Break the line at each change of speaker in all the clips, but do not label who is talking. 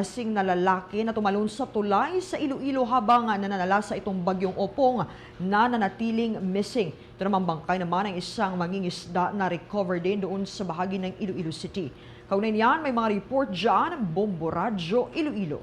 Asing na lalaki na tumalon sa tulay sa Iloilo habang nananala sa itong bagyong opong na nanatiling missing. Ito naman bangkay naman ang isang mangingisda na recover din doon sa bahagi ng Iloilo City. Kaugnay niyan, may mga report dyan, Bombo Radyo, Iloilo.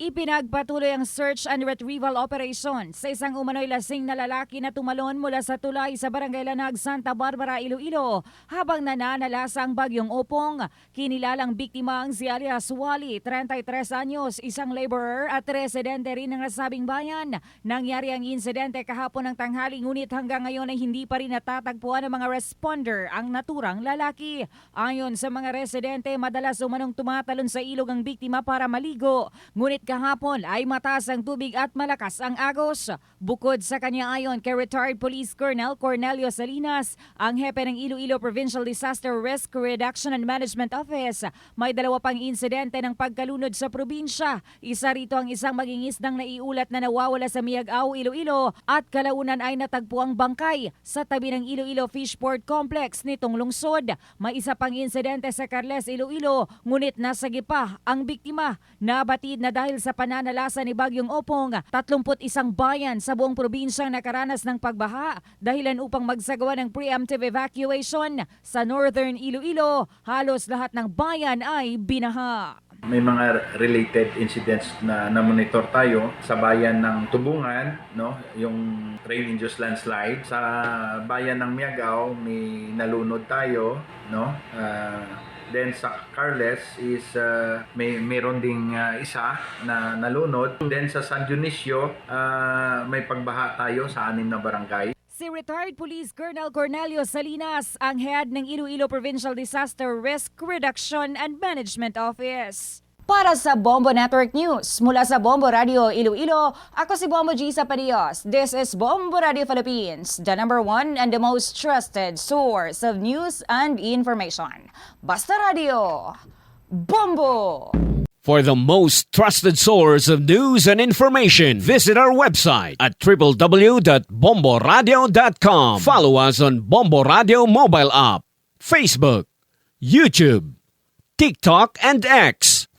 Ipinagpatuloy ang search and retrieval operation sa isang umano'y lasing na lalaki na tumalon mula sa tulay sa Barangay Lanag, Santa Barbara, Iloilo habang nananalasa ang bagyong opong. Kinilalang biktima ang si alias Wally, 33 anyos, isang laborer at residente rin ng nasabing bayan. Nangyari ang insidente kahapon ng tanghali ngunit hanggang ngayon ay hindi pa rin natatagpuan ng mga responder ang naturang lalaki. Ayon sa mga residente, madalas umanong tumatalon sa ilog ang biktima para maligo. Ngunit kahapon ay mataas ang tubig at malakas ang agos. Bukod sa kanya ayon kay retired Police Colonel Cornelio Salinas, ang hepe ng Iloilo Provincial Disaster Risk Reduction and Management Office, may dalawa pang insidente ng pagkalunod sa probinsya. Isa rito ang isang mangingisdang naiulat na nawawala sa Miagao, Iloilo at kalaunan ay natagpo ang bangkay sa tabi ng Iloilo Fishport Complex nitong lungsod. May isa pang insidente sa Carles, Iloilo, ngunit nasa gipa ang biktima. Nabatid na dahil sa pananalasa ni Bagyong Opong, 31 bayan sa buong probinsyang nakaranas ng pagbaha dahilan upang magsagawa ng preemptive evacuation sa Northern Iloilo. Halos lahat ng bayan ay binaha.
May mga related incidents na na-monitor tayo sa bayan ng Tubungan, no? Yung trail-induced landslide. Sa bayan ng Miagao, may nalunod tayo, no? Ah, then sa Carles is ah, may meron ding ah, isa na nalunod. Then sa San Dionisio, ah, may pagbaha tayo sa anim na barangay.
Si retired Police Colonel Cornelio Salinas, ang head ng Iloilo Provincial Disaster Risk Reduction and Management Office. Para sa Bombo Network News, mula sa Bombo Radio Iloilo, ako si Bombo G. Sapadios. This is Bombo Radio Philippines, the number one and the most trusted source of news and information. Basta Radio, Bombo!
For the most trusted source of news and information, visit our website at www.bomboradio.com. Follow us on Bombo Radio mobile app, Facebook, YouTube, TikTok, and X,